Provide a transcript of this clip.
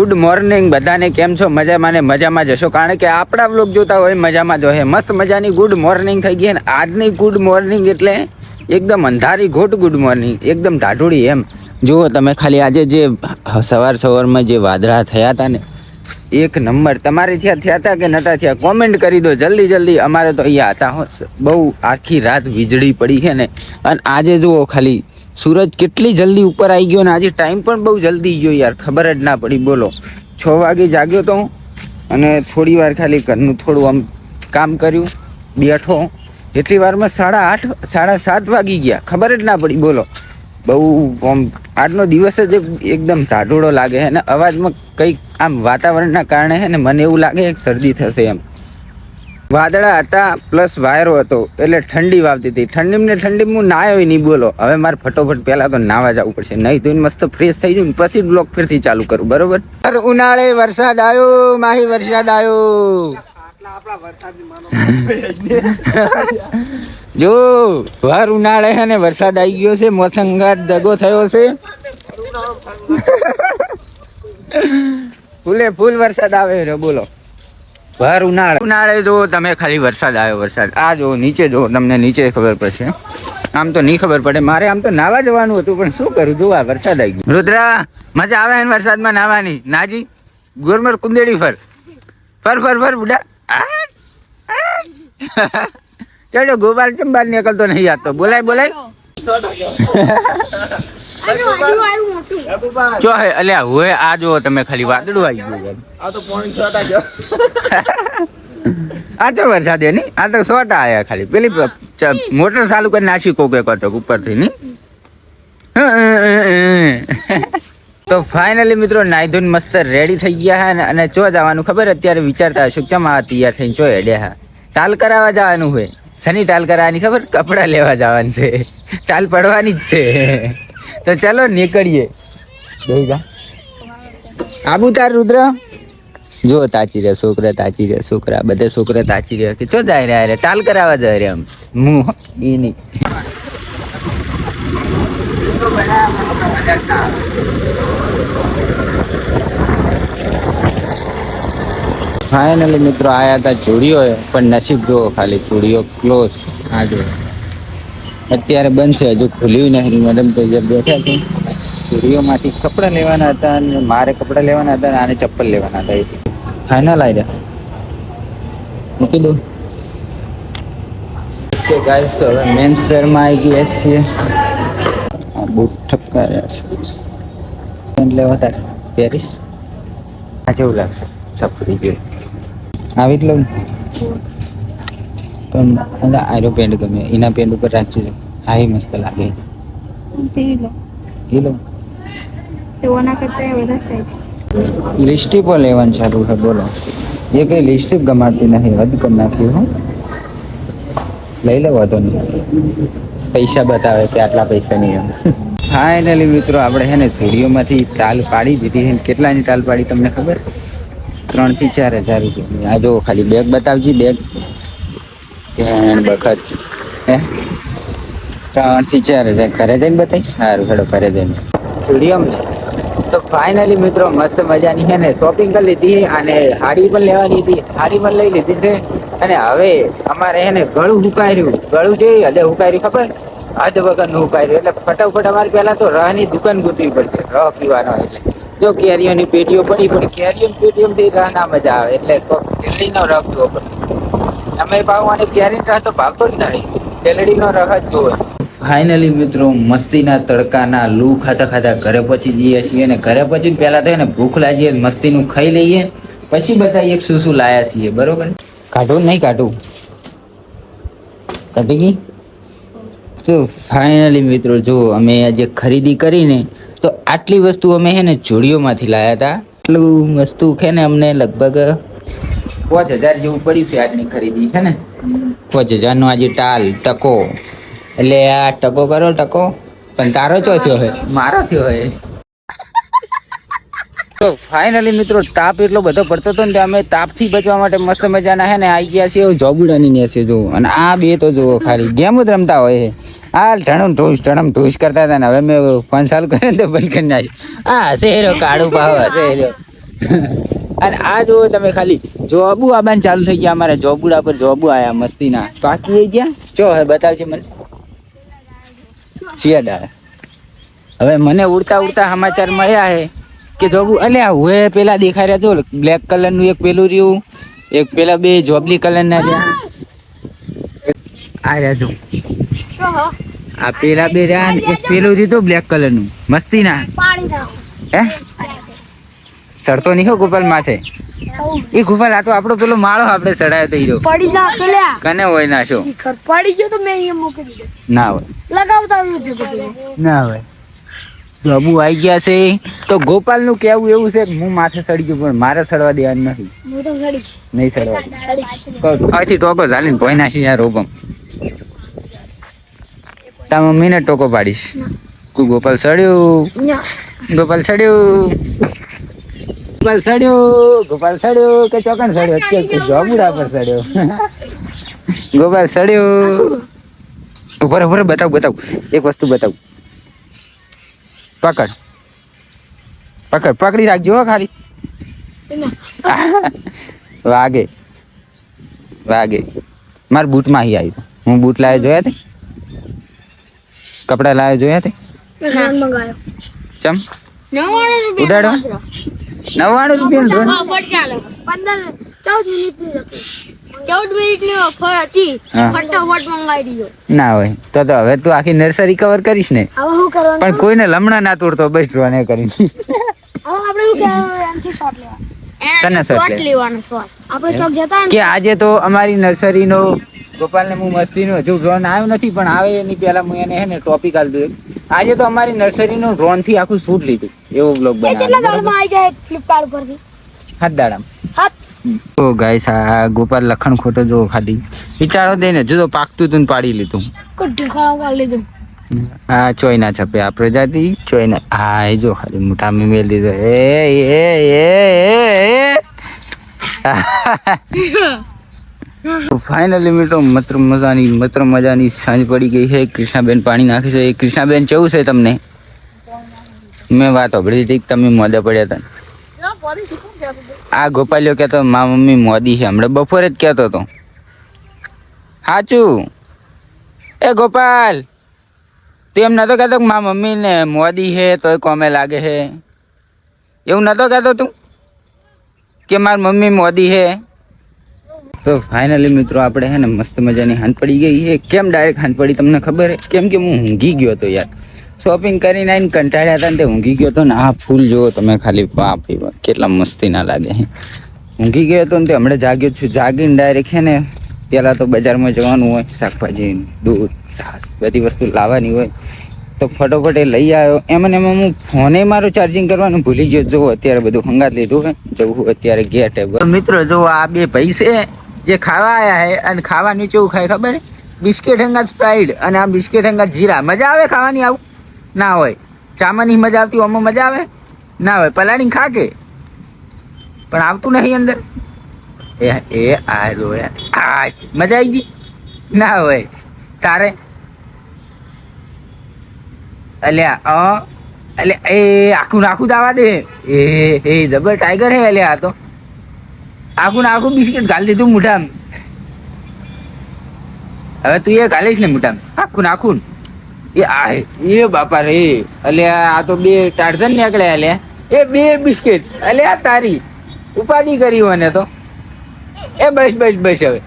Good morning બધાને કેમ છો? મજામાં ને મજામાં જશો કારણ કે આપણા બ્લોગ જોતા હોય મજામાં જો હે મસ્ત મજાની ગુડ મોર્નિંગ થઈ ગઈ અને આજની ગુડ મોર્નિંગ એટલે એકદમ અંધારી ઘોટ ગુડ મોર્નિંગ એકદમ ઢાઢુડી એમ. જુઓ તમે ખાલી આજે જે સવાર સવારમાં જે વાદળા થયા હતા ને એક નંબર. તમારે ત્યાં થયા હતા કે નતા થયા? કોમેન્ટ કરી દો. જલ્દી જલ્દી. અમારે તો અહીંયા હતા હો. બહુ આખી રાત વીજળી પડી છે ને. અને આજે જુઓ ખાલી, સૂરજ કેટલી જલ્દી ઉપર આવી ગયો ને. આજે ટાઈમ પણ બહુ જલ્દી ગયો યાર. ખબર જ ના પડી. બોલો. છ વાગે જાગ્યો તો હું અને થોડી વાર ખાલી ઘરનું થોડું આમ કામ કર્યું. બેઠો એટલી વારમાં સાડા આઠ, સાડા સાત વાગી ગયા. ખબર જ ના પડી. બોલો. બહુ આમ આજનો દિવસ જ એકદમ ટાઢોળો લાગે છે અને અવાજમાં કંઈક આમ વાતાવરણના કારણે છે ને મને એવું લાગે કે શરદી થશે એમ. વાદળા હતા પ્લસ વાયરો હતો, એટલે ઠંડી વાવતી હતી. ઠંડીમાં ઠંડી હું નાયો નહીં, બોલો. હવે મારે ફટોફટ પહેલાં તો નાવા જવું પડશે, નહીં ધોઈને મસ્ત ફ્રેશ થઈ ને પછી બ્લોક ફેરથી ચાલુ કરું, બરોબર? ઉનાળે વરસાદ આવ્યો, માહી વરસાદ આવ્યો. જો વાર ઉનાળે છે ને વરસાદ આવી ગયો છે મોસંગાત દગો થયો છે. ફૂલે ફૂલ વરસાદ આવે છે બોલો. ભર ઉનાળે. ઉનાળે જો તમે ખાલી વરસાદ આવ્યો વરસાદ. આ જો નીચે જો તમને નીચે ખબર પડશે. આમ તો નહીં ખબર પડે. મારે આમ તો નાવા જવાનું હતું પણ શું કરું? જો આ વરસાદ આવી ગયો. રુદ્રા મજા આવે ને વરસાદમાં નાવાની? નાજી ગોરમર કુંદેડી ફર. ફર ફર ફર બુડા ચલો, ગોપાલ ચંબાલ નીકળતો નહીં આવતો બોલાય બોલાય. ચો હે, અલ્યા હોય આ જો તમે ખાલી વાદળું આવી ગયું. આ તો આ તો વરસાદ એની આ તો સોટા આયા ખાલી. પેલી મોટર ચાલુ કરી નાસી કોકે કરતો ઉપરથી, નહીં? તો ફાઇનલી મિત્રો નાઈ ધોઈને મસ્ત રેડી થઈ ગયા હે અને ચો જવાનું ખબર, અત્યારે વિચારતા હશું ચમ આ તૈયાર થઈને ચો હેડ્યા હા. ટાલ કરાવવા જવાનું હોય શની ટાલ કરાવવાની ખબર? કપડાં લેવા જવાનું છે. ટાલ પડવાની જ છે. તો ચાલો નીકળીએ. આબુ તાર રુદ્ર? જો તાચી રહ્યા છોકરા, તાચી રહ્યા છોકરા, બધે છોકરા તાચી રહ્યા કે ચો જાય રહ્યા રે? ટાલ કરાવવા જાય રહ્યા હું એ નહીં. ફાઇનલી મિત્રો આયા હતા ચૂડીઓ પણ નસીબ જુઓ ખાલી ચૂડીઓ ક્લોઝ આ જો અત્યારે છે હજુ ખુલ્યું નહીં મેડમ તો જે બેઠા છે. ચૂડીઓમાંથી કપડાં લેવાના હતા અને મારે કપડાં લેવાના હતા અને આને ચપ્પલ લેવાના હતા ફાઇનલ આવી રહ્યા મૂકી દઉં. કે ગાઈસ તો હવે મેન્સ વેરમાં આવી ગયા છીએ. આ બૂટ ઠપકા રહ્યા છે લેવા હતા. પહેરીશ. આ જેવું લાગશે. સફરી જેવું આવી જ લઉં. પણ મને આરો પેન્ટ ગમે એના પેન્ટ ઉપર રાખજો. હાઈ મસ્ત લાગે. એ લઉં. તેઓના કરતા વધારે સાઈઝ. લિસ્ટીપો લેવાનું ચાલુ છે બોલો એ કઈ લિસ્ટીપ ગમાડતી નથી હદ કરી નાખ્યું હું. લઈ લો વાંધો નહીં. પૈસા બતાવે કે આટલા પૈસા નહીં એમ. ફાઇનલી મિત્રો આપણે છે ને સ્ટુડિયોમાંથી તાલ પાડી દીધી છે. કેટલાની તાલ પાડી તમને ખબર? ત્રણથી ચાર હજાર રૂપિયા. આ જો ખાલી બેગ બતાવજી બેગ ત્રણ બખત. હે? ત્રણથી ચાર હજાર. ઘરે જઈને બતાવીશ? સારું, હેડો, ઘરે જઈને. સ્ટુડિયોમાં તો ફાઇનલી મિત્રો, મસ્ત મજાની છે ને શોપિંગ કરી લીધી અને હાડી પણ લેવાની હતી. હાડી પણ લઈ લીધી છે. અને હવે અમારે છે ને, ગળું હુકાર્યું. ગળું છે હજે હુકાર્યું, ખબર? હદ વગરનું હુકાર્યું. એટલે ફટાફટ અમારે પહેલાં તો રહની દુકાન ગોતવી પડશે. રહ પીવાનો એટલે. જો કેરીઓની પેટીઓ પડી પણ કેરીઓની પેટીઓમાંથી રહ ના મજા આવે એટલે કોક શેરડીનો રહ પીવો પડે. અમે અને કેરી રહ તો ભાવતો જ નહીં. શેરડીનો રહ જ જોવો. ફાઇનલી મિત્રો મસ્તીના તડકાના લૂ ખાતા ખાતા ઘરે પહોંચી જઈએ છીએ અને ઘરે પહોંચીને પહેલાં તો એને ભૂખ લાગીએ મસ્તીનું ખાઈ લઈએ પછી બધા એક શું શું લાયા છીએ બરોબર? કાઢું? નહીં કાઢું. કાઢી ગઈ? તો ફાઇનલી મિત્રો જો અમે આજે ખરીદી કરીને તો આટલી વસ્તુ અમે છે ને જોડીઓમાંથી લાયા હતા. આટલું વસ્તુ છે ને અમને લગભગ પાંચ હજાર જેવું પડ્યું છે આજની ખરીદી, છે ને? પાંચ હજારનો આજે ટાલ ટકો. એટલે આ ટકો કરો, ટકો. પણ તારો ચો થયો હે મારો થયો હે તો ફાઇનલી મિત્રો, તાપ એટલો બધો પડતો હતો ને અમે તાપથી બચવા માટે મસ્ત મજાના હે ને આવી ગયા છે જોબુડાની ને છે જો અને આ બે તો જુઓ ખાલી. ગેમ જ રમતા હોય છે. આ ઢણમ ઢૂસ ઢણમ ઢૂસ કરતા હતા ને હવે મેં ફોન ચાલુ કર્યો તો બંધ કરી નાખ્યો. હશે હેરો કાળું ભાવ હશે અને આ જો તમે ખાલી, જોબુ આબાને ચાલુ થઈ ગયા અમારા જોબુડા પર, જોબુ આયા મસ્તીના. એ ગયા? ચો હવે બતાવજે મને. શિયાડા હવે મને ઉડતા ઉડતા સમાચાર મળ્યા હે કે જોબુ, અલ્યા હવે પેલા રહ્યા જો બ્લેક કલરનું એક પેલું રહ્યું, એક પેલા બે જોબલી કલરના રહ્યા. આ રહ્યા જો. આ પેલા બે રહ્યા ને એક પેલું રહ્યું બ્લેક કલરનું. મસ્તી ના. હે? સડતો નહીં ગોપાલ માથે. એ ગોપાલ આ તો આપણો પેલો માળો આપણે સડાયો તો હીરો પડી નાખો લ્યા કને હોય ના શો પડી ગયો તો મેં અહીંયા મૂકી દીધો. ના હોય. લગાવતા ના હોય. બાબુ આવી ગયા છે. તો ગોપાલનું કેવું એવું છે કે હું માથે સડી ગયું પણ મારે સડવા દેવાનું નથી. નહીં સડવા અહીંથી ટોકો ઝાલીને ભોય નાખી યાર રોગમ. તા મમ્મીને ટોકો પાડીશ. તું ગોપાલ સડ્યું? ગોપાલ સડ્યું? ગોપાલ સડ્યું ગોપાલ સડ્યું કે ચોકન સડ્યો? જોબુડા પર સડ્યો. ગોપાલ સડ્યું? ઉપર ઉપર બતાવ બતાવ. એક વસ્તુ બતાવ. પકડ. પકડ. પકડી રાખજો હો ખાલી. વાગે. વાગે. મારા બૂટમાં અહીં આવ્યું હું બૂટ લાવ્યો જોયા તે? કપડા લાવ્યો જોયા તે? ચમ? ઉડાડો. નવ્વાણું રૂપિયા પંદર ચૌદ મિનિટ ચૌદ મિનિટ ઓફર હતી ફટાફટ મંગાવી દીધો. ના હોય. તો તો હવે તું આખી નર્સરી કવર કરીશ ને? હવે શું કરવાનું પણ કોઈને લમણા ના તોડતો બસ ડ્રોને કરીને હવે આપણે શું કહેવાનું એનાથી શોટ લેવા શેના shot લેવાનો શોટ આપણે ચોક જતા કે આજે તો અમારી નર્સરીનો ગોપાલને હું મસ્તીનો હજુ ડ્રોન આવ્યો નથી પણ આવે એની પહેલા હું એને હે ને ટોપિક આલ દઉં આજે તો અમારી નર્સરીનો ડ્રોનથી આખું શૂટ લીધું એવો બ્લોગ એ કેટલા બનાવ્યો દાડમાં આવી જાય ફ્લિપકાર્ટ ઉપરથી? હાથ દાડામ. હાથ તો ગાઈસ આ ગોપાલ લખણ ખોટો જો ખાલી. વિચારો દે ને તો પાકતું તું ને પાડી લીધું. ઢીકાણો કરી લીધું. આ ચોઈના છપે આ પ્રજાતિ ચોઈના હા એ જો ખાલી મુઠા મેં મેલ દીધો એ એ એ એ. ફાઇનલી મિત્રો મત્ર મજાની મત્ર મજાની સાંજ પડી ગઈ છે. કૃષ્ણાબેન પાણી નાખે છે. એ કૃષ્ણાબેન કેવું છે તમને? મેં વાત સાંભળી હતી તમે મોદે પડ્યા હતા. આ ગોપાલ્યો કહેતો, મા મમ્મી મોદી છે. હમણાં બપોરે જ કહેતો હતો. સાચું એ ગોપાલ, તું એમ નતો કહેતો મા મમ્મી મમ્મીને મોદી છે, તોય કોમે લાગે હે એવું નતો કહેતો તું? કે મારી મમ્મી મોદી હે તો ફાઇનલી મિત્રો આપણે હે ને મસ્ત મજાની હાંત પડી ગઈ છે. કેમ ડાયરેક્ટ હાંત પડી તમને ખબર છે? કેમ કે હું ઊંઘી ગયો હતો યાર. શોપિંગ કરીને આવીને કંટાળ્યા હતા ને તે ઊંઘી ગયો હતો ને, આ ફૂલ જુઓ તમે ખાલી, બાપ કેટલા મસ્તી ના લાગે ઊંઘી ગયો હતો ને તે હમણાં જાગ્યો છું. જાગીને ડાયરેક્ટ છે ને પહેલાં તો બજારમાં જવાનું હોય, શાકભાજી, દૂધ છાશ બધી વસ્તુ લાવવાની હોય. તો ફટોફટ એ લઈ આવ્યો. એમ ને એમાં હું ફોને મારું ચાર્જિંગ કરવાનું ભૂલી ગયો. જો અત્યારે બધું હંગાત લીધું હે જવું અત્યારે ગેટ હે મિત્રો જો આ બે છે. જે ખાવા આવ્યા હે અને ખાવાનું કેવું ખાય ખબર? બિસ્કિટ હંગાત સ્પ્રાઈડ અને આ બિસ્કિટ હંગાત જીરા. મજા આવે ખાવાની આવું? ના હોય. ચામાની મજા આવતી આમાં મજા આવે? ના હોય. પલાણી ખા કે? પણ આવતું નહીં અંદર? એ એ, આ આ. મજા આવી ગઈ? ના હોય. તારે? અલ્યા, અ એટલે એ, આખું નાખું દાવા દે. એ એ ડબલ ટાઈગર હે અલ્યા આ તો. આખું નાખું બિસ્કિટ ગાલી દીધું મોઢામાં. હવે તું એ ગાલીશ ને મોઢામાં. આખું ને. એ આ એ બાપા રે. અલ્યા આ તો બે ટાર્ઝન નીકળ્યા અલ્યા એ બે બિસ્કિટ. અલ્યા તારી. ઉપાધિ કરી મને તો. એ બસ બસ બસ હવે.